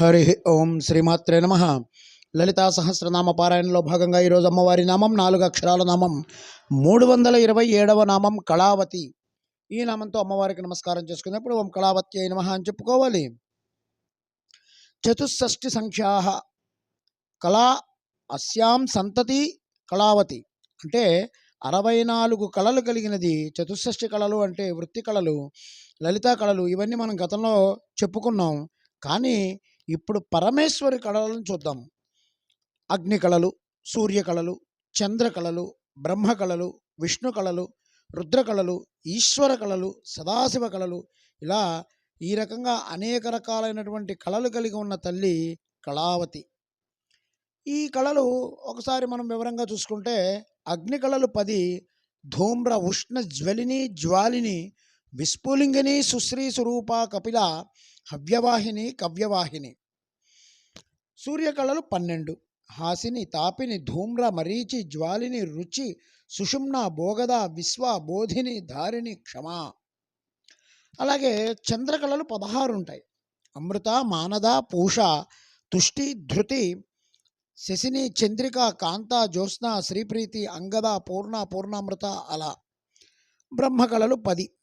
హరి ఓం శ్రీమాత్రే నమ. లలితా సహస్రనామ పారాయణలో భాగంగా ఈరోజు అమ్మవారి నామం నాలుగు అక్షరాల నామం మూడు వందల ఇరవై ఏడవ నామం కళావతి. ఈ నామంతో అమ్మవారికి నమస్కారం చేసుకున్నప్పుడు ఓం కళావతి అయిన నమః అని చెప్పుకోవాలి. చతుషష్టి సంఖ్యా. కళా అస్యాం సంతతి కళావతి. అంటే అరవై నాలుగు కళలు కలిగినది చతుషష్టి కళలు అంటే వృత్తి కళలు లలితా కళలు ఇవన్నీ మనం గతంలో చెప్పుకున్నాం. కానీ ఇప్పుడు పరమేశ్వరి కళలను చూద్దాం. అగ్ని కళలు సూర్య కళలు చంద్ర కళలు బ్రహ్మ కళలు విష్ణు కళలు రుద్ర కళలు ఈశ్వర కళలు సదాశివ కళలు. ఇలా ఈ రకంగా అనేక రకాలైనటువంటి కళలు కలిగి ఉన్న తల్లి కళావతి. ఈ కళలు ఒకసారి మనం వివరంగా చూసుకుంటే అగ్ని కళలు పది ధూమ్ర ఉష్ణ జ్వలిని జ్వాలిని విస్ఫులింగిని సుశ్రీ స్వరూప కపిల హవ్యవాహిని కవ్యవాహిని. సూర్యకళలు పన్నెండు. హాసిని తాపిని ధూమ్ర మరీచి జ్వాలిని రుచి సుషుమ్న బోగద విశ్వ బోధిని ధారిణి క్షమా. అలాగే చంద్రకళలు పదహారు ఉంటాయి అమృత మానద పూష తుష్టి ధృతి శశిని చంద్రిక కాంత జ్యోత్స్న శ్రీప్రీతి అంగద పూర్ణ పూర్ణామృత అలా. బ్రహ్మకళలు పది.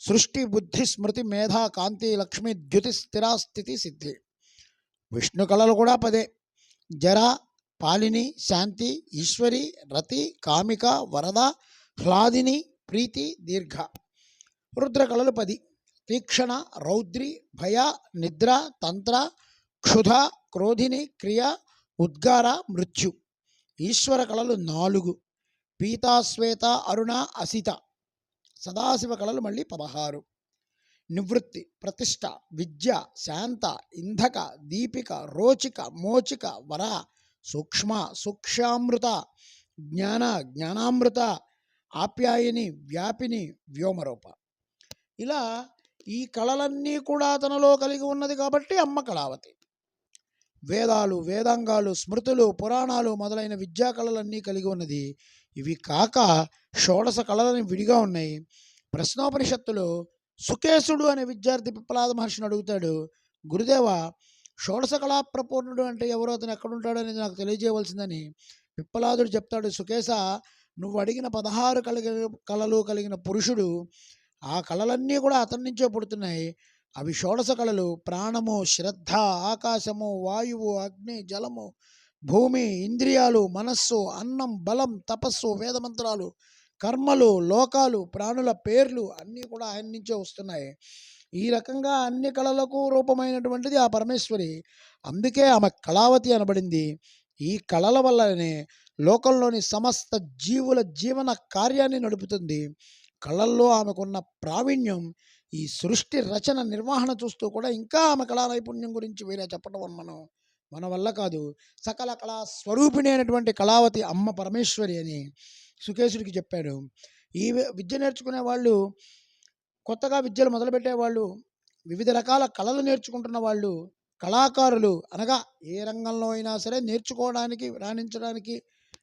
సృష్టి బుద్ధి స్మృతి మేధ కాంతి లక్ష్మి ద్యుతి స్థిర స్థితి సిద్ధి. విష్ణు కళలు కూడా పదే. జర పాలిని శాంతి ఈశ్వరి రతి కామిక వరద హ్లాదిని ప్రీతి దీర్ఘ. రుద్ర కళలు పది. తీక్షణ రౌద్రి భయ నిద్ర తంత్ర క్షుధ క్రోధిని క్రియ ఉద్గార మృత్యు. ఈశ్వర కళలు నాలుగు. పీతాశ్వేత అరుణ అసిత. సదాశివ కళలు మళ్ళీ పదహారు. నివృత్తి ప్రతిష్ట విద్య శాంత ఇంధక దీపిక రోచిక మోచిక వర సూక్ష్మ సూక్ష్మామృత జ్ఞాన జ్ఞానామృత ఆప్యాయని వ్యాపిని వ్యోమరూప. ఇలా ఈ కళలన్నీ కూడా తనలో కలిగి ఉన్నది కాబట్టి అమ్మ కళావతి. వేదాలు వేదాంగాలు స్మృతులు పురాణాలు మొదలైన విద్యా కళలన్నీ కలిగి ఉన్నది ఇవి కాక షోడశ కళలని విడిగా ఉన్నాయి. ప్రశ్నోపనిషత్తులో సుకేశుడు అనే విద్యార్థి పిప్పలాద మహర్షిని అడుగుతాడు గురుదేవ షోడశ కళా ప్రపూర్ణుడు అంటే ఎవరో? అతను ఎక్కడుంటాడు అనేది నాకు తెలియజేయవలసిందని పిప్పలాదుడు చెప్తాడు. సుకేశ నువ్వు అడిగిన పదహారు కలిగిన కళలు కలిగిన పురుషుడు ఆ కళలన్నీ కూడా అతని నుంచే పుడుతున్నాయి. అవి షోడశ కళలు. ప్రాణము శ్రద్ధ ఆకాశము వాయువు అగ్ని జలము భూమి ఇంద్రియాలు మనస్సు అన్నం బలం తపస్సు వేదమంత్రాలు కర్మలు లోకాలు ప్రాణుల పేర్లు అన్నీ కూడా ఆయన నుంచే వస్తున్నాయి. ఈ రకంగా అన్ని కళలకు రూపమైనటువంటిది ఆ పరమేశ్వరి. అందుకే ఆమె కళావతి అనబడింది. ఈ కళల వల్లనే లోకంలోని సమస్త జీవుల జీవన కార్యాన్ని నడుపుతుంది. కళల్లో ఆమెకున్న ప్రావీణ్యం ఈ సృష్టి రచన నిర్వహణ చూస్తూ కూడా ఇంకా ఆమె కళా నైపుణ్యం గురించి వేరే చెప్పడం వల్ల మనం మన వల్ల కాదు. సకల కళా స్వరూపిణి అయినటువంటి కళావతి అమ్మ పరమేశ్వరి అని సుకేశుడికి చెప్పాడు. ఈ విద్య నేర్చుకునే వాళ్ళు కొత్తగా విద్యలు మొదలుపెట్టే వాళ్ళు వివిధ రకాల కళలు నేర్చుకుంటున్న వాళ్ళు కళాకారులు అనగా ఏ రంగంలో అయినా సరే నేర్చుకోవడానికి రాణించడానికి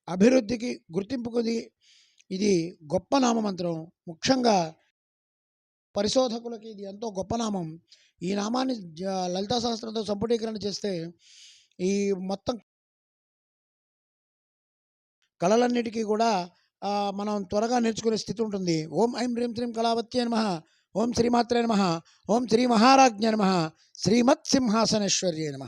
అభివృద్ధికి గుర్తింపుకుది ఇది గొప్ప నామమంత్రం. ముఖ్యంగా పరిశోధకులకి ఇది ఎంతో గొప్ప నామం. ఈ నామాన్ని లలితా శాస్త్రంతో సంపుటీకరణ చేస్తే ఈ మొత్తం కళలన్నిటికీ కూడా మనం త్వరగా నేర్చుకునే స్థితి ఉంటుంది. ఓం ఐం హ్రీం శ్రీం కళావత్యే నమ. ఓం శ్రీమాత్రే నమ. ఓం శ్రీ మహారాజ్ఞ నమ. శ్రీమత్ సింహాసనేశ్వర్యే నమ.